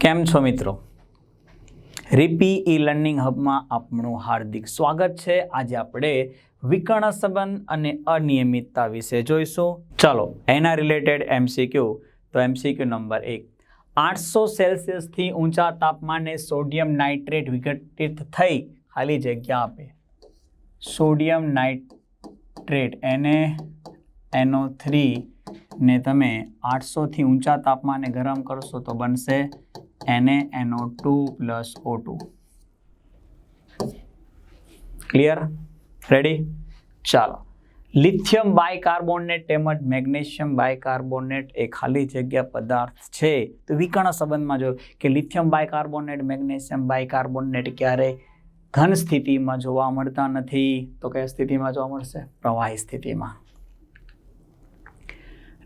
કેમ છો મિત્રો? રીપી ઈ લર્નિંગ હબમાં આપનું હાર્દિક સ્વાગત છે. આજે આપણે વિકર્ણ સંબંધ અને અનિયમિતતા વિશે જોઈશું. ચલો, એના રિલેટેડ એમસીક્યુ તો એમસીક્યુ નંબર એક. આઠસો સેલ્સિયસથી ઊંચા તાપમાને સોડિયમ નાઇટ્રેટ વિઘટિત થઈ ખાલી જગ્યા આપે. સોડિયમ નાઇટ્રેટ એને એનો થ્રી ને તમે આઠસોથી ઊંચા તાપમાને ગરમ કરશો તો બનશે એને એનો two plus O two. Clear ready ચાલો. લિથિયમ બાયકાર્બોનેટ તેમજ મેગ્નેશિયમ બાયકાર્બોનેટ એ ખાલી જગ્યા પદાર્થ છે. તો વિકર્ણ સંબંધમાં જોયું કે લિથિયમ બાયકાર્બોનેટ મેગ્નેશિયમ બાયકાર્બોનેટ ક્યારે ઘન સ્થિતિમાં જોવા મળતા નથી, તો કઈ સ્થિતિમાં જોવા મળશે? પ્રવાહી સ્થિતિમાં.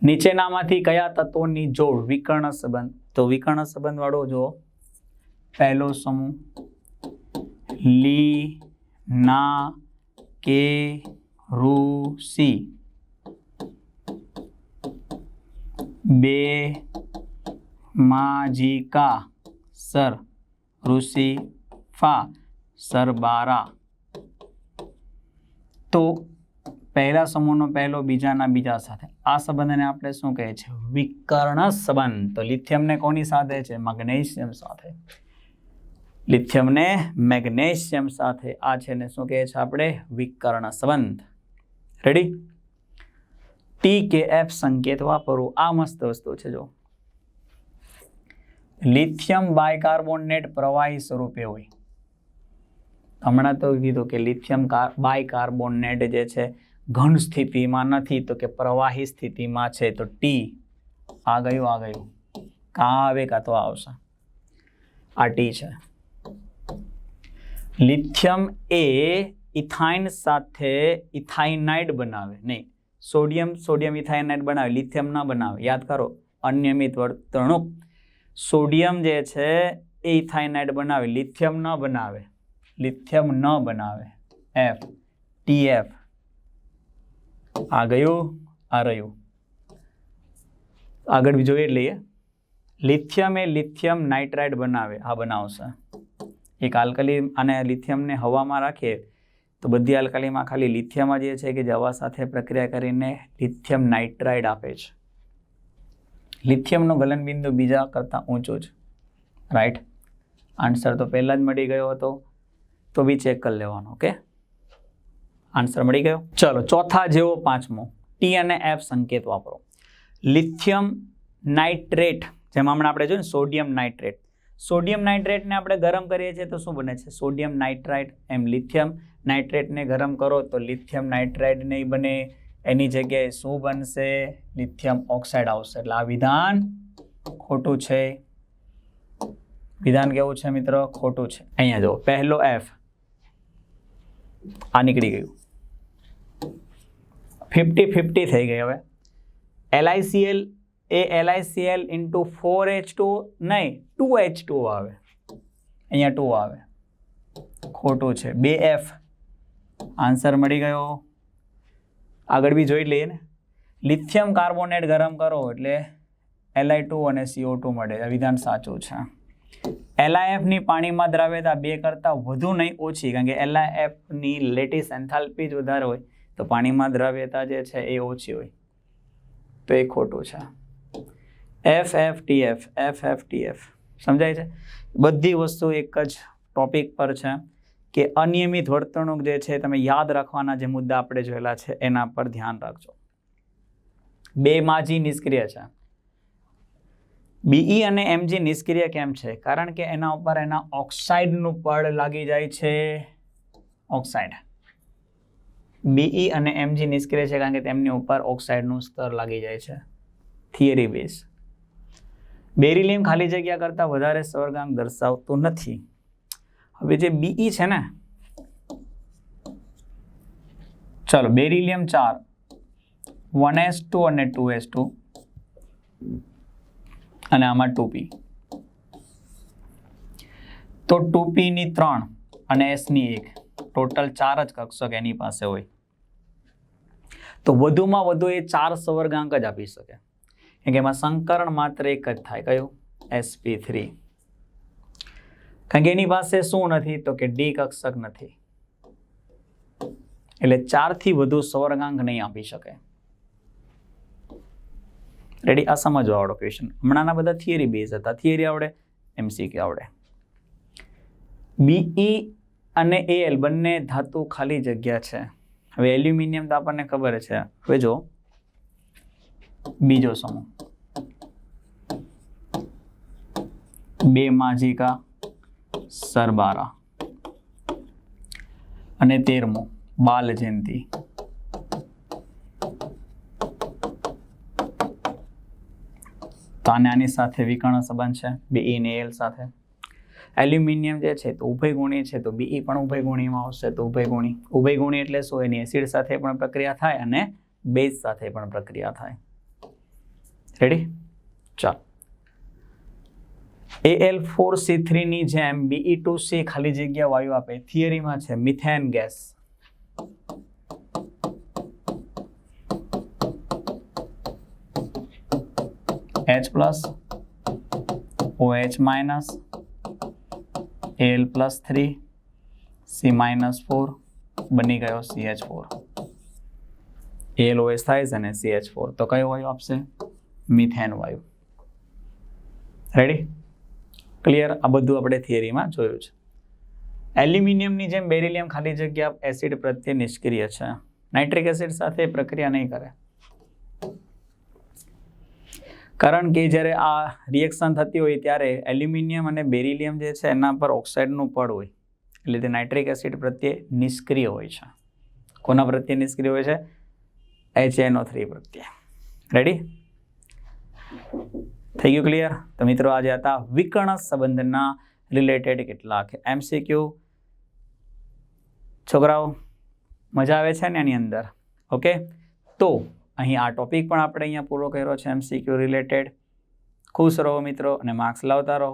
નીચેનામાંથી કયા તત્વોની જોડ વિકર્ણ સંબંધ? તો વિકર્ણ સંબંધ વાળો જો પહેલો સમૂહ, લી, ના, કે, રૂ બે માજીકા સર ઋષિ ફા. સરબારા તો પહેલા સમૂહનો પહેલો, બીજાના બીજા સાથે. આ સંબંધને આપણે શું કહે છે? વિકર્ણ સંબંધ. તો લિથિયમને કોની સાથે છે? મેગ્નેશિયમ સાથે. લિથિયમને મેગ્નેશિયમ સાથે. આ છે ને શું કહે છે આપણે? વિકર્ણ સંબંધ. રેડી ટી કે એફ સંકેત વાપરવું આ મસ્ત વસ્તુ છે જો લિથિયમ બાયકાર્બોનેટ પ્રવાહી સ્વરૂપે હોય. હમણાં તો કીધું કે લિથિયમ બાયકાર્બોનેટ જે છે ઘન સ્થિતિમાં નથી તો કે પ્રવાહી સ્થિતિમાં છે તો ટી આ ગયું આ ગયું. કાં આવે કાં તો આવશે. આ ટી છે. લિથિયમ એ ઇથાઇન સાથે ઇથાઇનાઇડ બનાવે. નહીં, સોડિયમ સોડિયમ ઇથાઇનાઇડ બનાવે, લિથિયમ ના બનાવે. યાદ કરો, અનિયમિત વર્તણૂક. સોડિયમ જે છે એ ઇથાઇનાઇડ બનાવે, લિથિયમ ન બનાવે. લિથિયમ ન બનાવે. એફ ટી એફ આ ગયું, આ રહ્યું. આગળ બીજો એ લઈએ. લિથિયમ એ લિથિયમ નાઇટ્રાઇડ બનાવે, આ બનાવશે. એક આલ્કલી અને લિથિયમને હવામાં રાખીએ તો બધી આલ્કલીમાં ખાલી લિથિયમ જ છે કે જે હવા સાથે પ્રક્રિયા કરીને લિથિયમ નાઇટ્રાઇડ આપે છે. લિથિયમનો ગલનબિંદુ બીજા કરતાં ઊંચો છે. રાઈટ? આન્સર તો પહેલાં જ મળી ગયો હતો. તો બી ચેક કરી લેવાનો, ઓકે? આન્સર મળી ગયો. ચલો, ચોથા જેવો પાંચમો. ટી અને એફ સંકેત વાપરો. લિથિયમ નાઇટ્રેટ જેમાં હમણાં આપણે જોયું સોડિયમ નાઇટ્રેટ સોડિયમ નાઇટ્રેટને આપણે ગરમ કરીએ છીએ તો શું બને છે? સોડિયમ નાઇટ્રાઇટ એમ લિથિયમ નાઇટ્રેટને ગરમ કરો તો લિથિયમ નાઇટ્રાઇટ નહીં બને. એની જગ્યાએ શું બનશે? લિથિયમ ઓક્સાઇડ આવશે. એટલે આ વિધાન ખોટું છે. વિધાન કેવું છે મિત્રો? ખોટું છે. અહીંયા જુઓ, પહેલો એફ આ નીકળી ગયું. ફિફ્ટી ફિફ્ટી થઈ ગઈ હવે. એલઆઈસીએલ એ LICL into four H two નહીં, ટુ એચ ટુ આવે. અહીંયા ટુ આવે. ખોટું છે. બે એફ. આન્સર મળી ગયો. આગળ બી જોઈ લઈએ ને. લિથિયમ કાર્બોનેટ ગરમ કરો એટલે એલઆઈ ટુ અને સીઓ ટુ મળે. આ વિધાન સાચું છે. એલઆઈએફની પાણીમાં દ્રાવ્યતા બે કરતાં વધુ નહીં ઓછી, કારણ કે એલઆઈએફની લેટિસ એન્થાલ્પી જ વધારે હોય. તો પાણીમાં દ્રવ્યતા જે છે એ ઓછી હોય. તો એ ખોટું છે. F F T F F F T F સમજાય છે? બધી વસ્તુ એક જ ટોપિક પર છે કે અનિયમિત વર્તણૂક જે છે તમે યાદ રાખવાના જે મુદ્દા આપણે જોયેલા છે એના પર ધ્યાન રાખજો. બે માજી નિષ્ક્રિય છે. બીઈ અને એમજી નિષ્ક્રિય કેમ છે? કારણ કે એના ઉપર એના ઓક્સાઇડનું પડ લાગી જાય છે. ઓક્સાઇડ. બીઈ અને એમજી નિષ્ક્રિય છે કારણ કે તેમની ઉપર ઓક્સાઇડનું સ્તર લાગી જાય છે. થિયરી બેઝ બેરિલિયમ ખાલી જગ્યા કરતાં વધારે સ્વર્ગાંક દર્શાવતું નથી. હવે જે બીઈ છે ને, ચલો બેરિલિયમ ચાર વન એસ ટુ અને ટુ એસ ટુ અને આમાં ટુપી તો ટુપીની ત્રણ અને એસની એક. ટોટલ ચાર જ કક્ષક એની પાસે હોય. તો વધુમાં વધુ એ ચાર સવર્ગાંક જ આપી શકે. કેમ કે એમાં સંકરણ માત્ર એક જ થાય. કયું? એસપી થ્રી કારણ કે એની પાસે શું નથી? તો કે ડી કક્ષક નથી. એટલે ચારથી વધુ સવર્ગાંક નહીં આપી શકે. રેડી આ સમજવા આવડો ક્વેશ્ચન હમણાંના બધા થિયરી બેઝ હતા. થિયરી આવડે એમસીક્યુ આવડે. બીઈ અને એલ બંને ધાતુ ખાલી જગ્યા છે. હવે એલ્યુમિનિયમ તો આપણને ખબર છે. હવે જો, બીજો સમૂહ. બે માજિકા, સરબારા. અને તેરમો બાલ જયંતી તો આને આની સાથે વિકર્ણ સંબંધ છે? બીઈ ને એલ સાથે. એલ્યુમિનિયમ જે છે તો ઉભયગુણી છે, તો બીઈ પણ ઉભયગુણીમાં આવશે તો ઉભયગુણી ઉભયગુણી એટલે શું? એની એસિડ સાથે પણ પ્રક્રિયા થાય અને બેઝ સાથે પણ પ્રક્રિયા થાય. રેડી ચાલ. એલ ફોર સી થ્રીની જેમ બીઈ ટુ સી ખાલી જગ્યા વાયુ આપે. થિયરીમાં છે methane gas plus O H minus L plus three, C minus four, બની ગયો C H four. L OS થાય છે અને સી એચ ફોર. તો કયો વાયુ આપશે? મિથેન વાયુ. રેડી ક્લિયર આ બધું આપણે થિયરીમાં જોયું છે. એલ્યુમિનિયમની જેમ બેરિલિયમ ખાલી જગ્યા એસિડ પ્રત્યે નિષ્ક્રિય છે. નાઇટ્રિક એસિડ સાથે પ્રક્રિયા નહીં કરે. કારણ કે જ્યારે આ રિએક્શન થતી હોય ત્યારે એલ્યુમિનિયમ અને બેરિલિયમ જે છે એના પર ઓક્સાઇડનું પડ હોય, એટલે તે નાઇટ્રિક એસિડ પ્રત્યે નિષ્ક્રિય હોય છે. કોના પ્રત્યે નિષ્ક્રિય હોય છે? એચ એનો થ્રી પ્રત્યે. રેડી થઈ ગયું ક્લિયર તો મિત્રો આજે હતા વિકર્ણ સંબંધના રિલેટેડ કેટલાક એમસીક્યુ છોકરાઓ, મજા આવે છે ને એની અંદર? ઓકે તો અહીં આ ટોપિક પણ આપણે અહીંયા પૂરો કર્યો છે એમસીક્યુ રિલેટેડ ખુશ રહો મિત્રો અને માર્ક્સ લાવતા રહો.